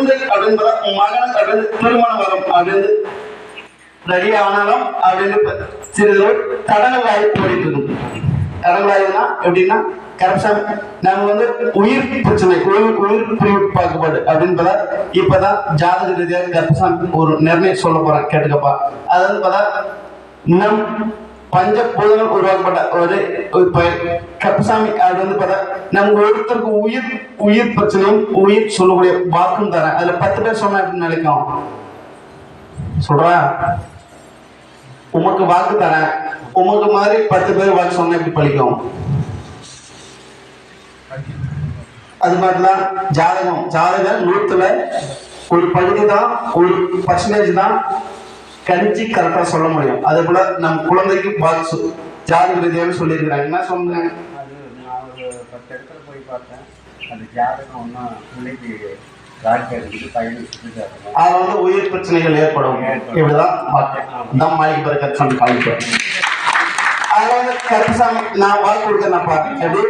குழந்தை பார்த்தா மகனுக்கு அப்படின்னு திருமணம் வரும் அப்படின்னு. ரெடி ஆனாலும் அப்படின்னு சிறிது தடங்கள் போயிட்டு இருக்கு. எப்படின்னா கரப்ஷன் நம்ம வந்து உயிர் பிரச்சனை உயிர் உயிர் பிரிவு பாகுபாடு பார்த்தா இப்பதான் ஜாதக ரீதியாக கரப்ஷன் ஒரு நிர்ணயம் சொல்ல போறேன் கேட்டுக்கப்பா. அது பார்த்தா நம் பஞ்சபூதங்கள் உருவாக்கப்பட்ட ஒரு ஒரு பயிர் கப்பசாமி அது வந்து பார்த்தா நம்ம ஒருத்தருக்கு உயிர் உயிர் பிரச்சனையும் உயிர் சொல்லக்கூடிய வாக்கும் தரேன். அதுல பத்து பேர் சொன்னா எப்படி நினைக்கும்? சொல்றா? உமக்கு வாக்கு தரேன். உமக்கு மாதிரி பத்து பேர் வாக்கு சொன்னா எப்படி பழிக்கும்? அது மாதிரிலாம் ஜாதகம். ஜாதகம் நூத்துல ஒரு பகுதி தான் ஒரு பர்சன்டேஜ் தான் கணிச்சு கரெக்டா சொல்ல முடியும். அதே போல நம்ம குழந்தைக்கு சொ- ஜாதக ரீதியாக சொல்லியிருக்கிறாங்க. என்ன சொன்னாங்க அது நான் ஒரு பத்து இடத்துல போய் பார்த்தேன். அந்த ஜாதகம் ஒன்றும் பிள்ளைக்கு ராஜ்யம் இருக்குது பையனுக்கு சுற்றி அது வந்து உயிர் பிரச்சனைகள் ஏற்படும். இப்படிதான் வாக்கு தான் மாளிகை பிற கற்று காமிப்பேன் அதுல வந்து கருப்பசாமி நான் வாக்கு கொடுக்குறேன்ப்பா எப்படி?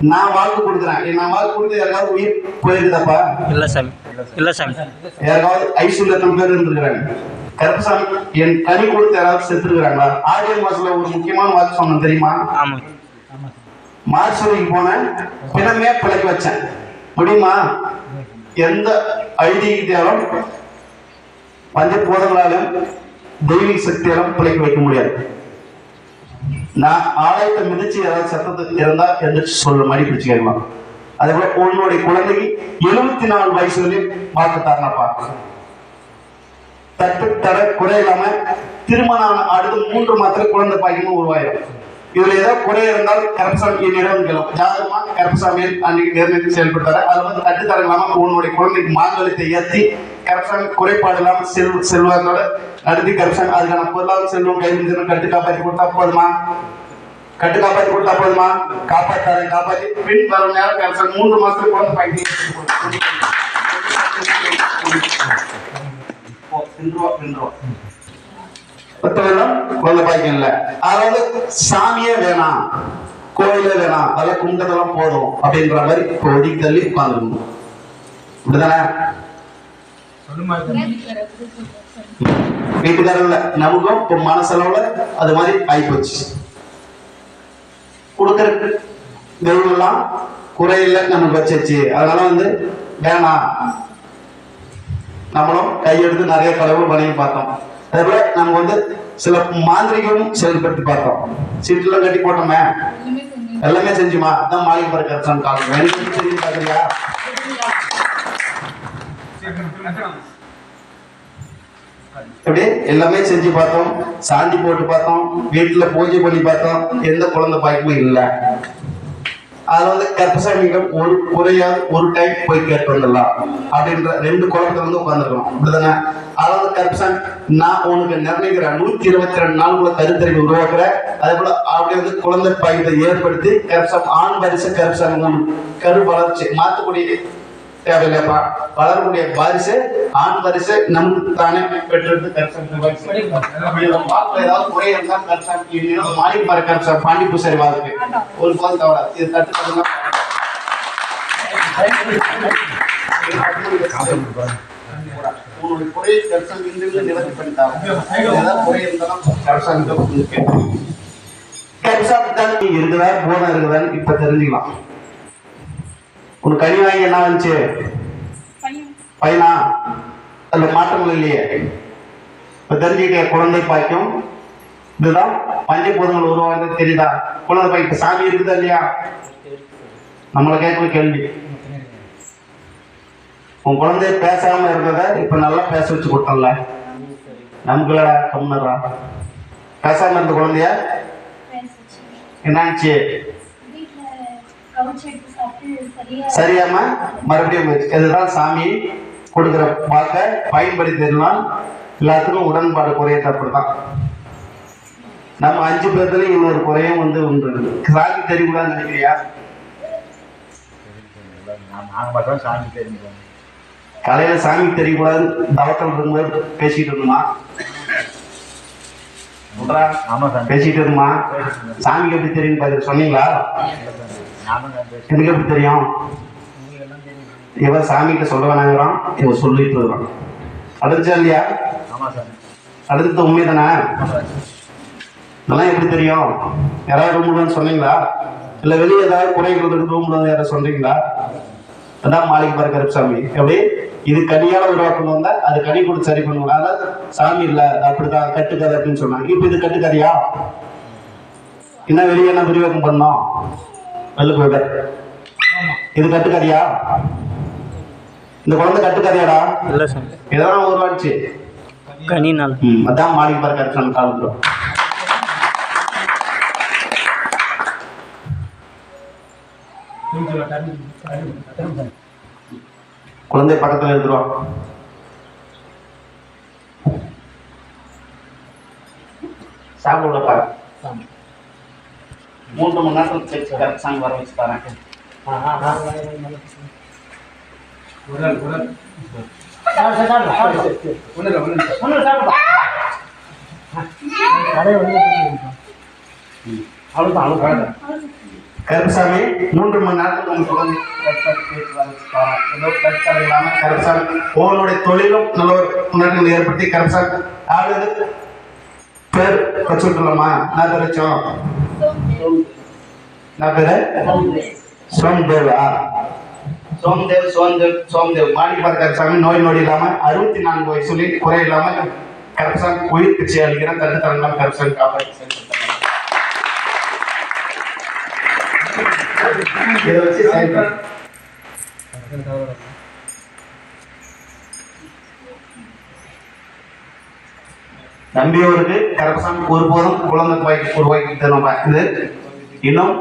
நான் வாக்கு கொடுக்குறேன். நான் வாக்கு கொடுத்து யாருக்காவது உயிர் போயிருக்குதாப்பா? இல்லை சாமி. இல்லை சாமி. யாராவது ஐஸ்வர்யத்தம் பேர் இருந்திருக்கிறாங்க. கருப்பசாமி என் கனி கொடுத்து யாராவது செத்துருக்குறாங்களா? ஆடியோ மாசத்துல ஒரு முக்கியமான வாக்கு சொன்னேன் தெரியுமா? மார்ச்சுரிக்கு போனேன். பிணமே பிழைக்க வச்சேன். முடியுமா? எந்த ஐதீகத்தாலும் பஞ்சபூதங்களாலும் தெய்வீக சக்தியாலும் பிழைக்க வைக்க முடியாது. நான் ஆலயத்தை மிதிச்சு ஏதாவது சத்தத்துக்கு இருந்தா எந்திரிச்சு சொல்ல மாதிரி பிடிச்சு கேட்கலாம். அதே போல உன்னுடைய குழந்தைக்கு எழுபத்தி நாலு வயசு வரையும் பார்த்து தரணப்பா தட்டு தர குறை இல்லாம திருமணம் ஆன அடுத்த மூன்று மாதத்துல குழந்தை பாக்கியமும் உருவாயிரும். இதுல ஏதோ குறை இருந்தால் கருப்பசாமி என்னிடம் கேளும். ஜாதகமா கருப்பசாமி அன்னைக்கு நேர்மைக்கு செயல்பட்டாரு. அது வந்து தட்டு தர இல்லாம உன்னுடைய குழந்தைக்கு மாங்கலத்தை ஏற்றி கருப்பசாமி குறைபாடு இல்லாம செல் செல்வதோட நடத்தி கருப்பசாமி அதுக்கான பொருளாதார செல்வம் கைது கட்டு காப்பாற்றி கொடுத்தா போதுமா? கட்டு காப்பாற்றி கொடுத்தா போதுமா? காப்பாற்றாரு காப்பாற்றி பின் வரும் நேரம் கருப்பசாமி மூன்று மாசத்துக்கு குழந்தை பாக்கி பாக்கியம் இல்ல. அதாவது சாமியே வேணாம் கோயிலே வேணாம் அதெல்லாம் கும்பிட்டதெல்லாம் போதும் அப்படின்ற மாதிரி இப்போ ஒதுக்கி தள்ளி உட்காந்துருக்கணும் இப்படிதானே? வீட்டுக்காரர்ல நமக்கும் இப்போ மனசளவுல அது மாதிரி ஆயிப்போச்சு. கொடுக்கற தெய்வம் எல்லாம் குறையில்லை நமக்கு வச்சிருச்சு. அதனால வந்து வேணாம். நம்மளும் கையெடுத்து நிறைய கடவுள் வணங்கி பார்த்தோம். அதே போல நம்ம வந்து சில மாந்திரிகமும் செயல்படுத்தி பார்த்தோம். சீட்டுலாம் கட்டி போட்டோமே? எல்லாமே செஞ்சுமா? அதான் மாளிகை பற காலம் எனக்கு தெரியும் எல்லாமே செஞ்சு பார்த்தோம். சாந்தி போட்டு பார்த்தோம். வீட்டுல பூஜை பண்ணி பார்த்தோம். எந்த குழந்தை பாய்க்குமே இல்லை. அதுல வந்து கருப்பசாமியிடம் ஒரு குறையாது ஒரு டைம் போய் கேட்டு வந்துடலாம் அப்படின்ற ரெண்டு குழப்பத்துல வந்து உட்காந்துருக்கணும் அப்படிதானே? அதாவது கருப்பசாமி நான் உனக்கு நிர்ணயிக்கிறேன். நூத்தி இருபத்தி ரெண்டு நாளுக்குள்ள கருத்தறிவு உருவாக்குறேன் அதே போல அப்படி வந்து குழந்தை பாய்க்கத்தை ஏற்படுத்தி கருப்பசாமி ஆண் வரிசை கருப்பசாமி கரு வளர்ச்சி மாத்தக்கூடிய தேவையில்லைப்பா. வளரக்கூடிய வாரிசு ஆண் வரிசை நமக்கு தானே பெற்றது பார்க்கல ஏதாவது குறை இருந்தா கருப்பசாமி இல்லைன்னா மாறி பாரு கருப்பசாமி பாண்டி பூசாரி வாழ்க்கை ஒரு போது தவறா. இது தட்டு தட்டுனா உன்னுடைய குறையை கருப்பசாமி இருந்து நிவர்த்தி பண்ணிட்டாங்க ஏதாவது குறை இருந்தாலும் நீ இருக்குதா போதம் இருக்குதான்னு இப்ப தெரிஞ்சுக்கலாம். உனக்கு கனி வாங்கி என்ன வந்துச்சு? பையனா. அதுல மாற்றங்கள் இல்லையே. இப்ப தெரிஞ்சுக்கிட்டே குழந்தை பாய்க்கும் இதுதான் பஞ்சபூதங்கள் உருவாகுது தெரியுதா? குழந்தை பாய்க்கு சாமி இருக்குதா இல்லையா? நம்மளை கேட்கல கேள்வி. உன் குழந்தை பேசாம இருந்தத இப்ப நல்லா பேச வச்சு கொடுத்தல நமக்கு இல்லடா கம்னரா பேசாம இருந்த குழந்தைய என்னாச்சு? சரியாம மறுபடியும் இதுதான் சாமி கொடுக்கிற வாக்க பயன்படுத்திடலாம். எல்லாத்துக்கும் உடன்பாடு குறையது அப்படிதான் நம்ம அஞ்சு பேர்த்துல இன்னொரு குறையும் வந்து உண்டு. சாமி தெரியக்கூடாதுன்னு நினைக்கிறியா? சாமி காலையில சாமி தெரியக்கூடாது தவத்தில் இருக்கும்போது பேசிட்டு இருந்தோமா? சொல்றா? ஆமாம் சாமி. பேசிட்டு இருந்தோமா சாமிக்கு எப்படி தெரியும்? பாரு சொன்னீங்களா? எனக்கு எப்படி தெரியும்? இவன் சாமிகிட்ட சொல்ல வேணாங்கிறான். இவன் சொல்லிட்டு இருக்கிறான் அடுத்தா இல்லையா? சாமி. அடுத்தது உண்மை தானே இதெல்லாம் எப்படி தெரியும்? யாராவது ரூம்லன்னு சொன்னீங்களா? இல்லை வெளியே ஏதாவது குறைகள் இருக்கு ரூம்ல யாராவது சொன்னீங்களா அதான் மாளிகை பாரு கருப்பசாமி எப்படி? இது கனியால உருவாக்கணும் வந்தா அது கனி கொடுத்து சரி பண்ணுவாங்க அதாவது சாமி இல்ல அப்படிதான் கட்டுக்கதை அப்படின்னு சொன்னாங்க. இப்போ இது கட்டுக்கதையா? என்ன வெளியே என்ன விரிவாக்கம் பண்ணோம்? வெள்ளுக்கோட இது கட்டுக்கதையா? இந்த குழந்தை கட்டுக்கதையாடா? இல்லை சாமி. எதனா உருவாச்சு. கனினால் அதான் மாளிகை பாரு கருப்பசாமி காலத்துல. குழந்தை பக்கத்துல எடுத்துருவான் சாப்பிட பாரு மூன்று மணி நேரத்தில் சேர்த்து கரெக்ட் சாங் வர வச்சு தரேன் உடல் அவ்வளோதான் அவ்வளோ கருப்பசாமி மூன்று மணி நேரத்தில் உங்க குழந்தை கரெக்டாக கருப்பசாமி உங்களுடைய தொழிலும் நல்ல ஒரு முன்னேற்றங்கள் ஏற்படுத்தி கருப்பசாமி ஆளுது பேர் வச்சுட்டுலாமா நான் தெரிச்சோம் வச்சோம்? நான் பேரு? சோம்தேவா. சோம்தேவ் சோம்தேவ் சோம்தேவ். மாணிப்பார் கருப்பசாமி நோய் நொடி இல்லாம அறுபத்தி நான்கு வயசுலி குறை இல்லாம கருப்பசாமி உயிர் பிச்சை அளிக்கிற தட்டு தரலாம் கருப்பசாமி காப்பாற்றி செலுத்துறேன். இதை வச்சு செயல்படு. நம்பியோருக்கு கருப்பசாமி ஒருபோதும் குழந்தை உருவாக்கி தருவாங்க இது இன்னும்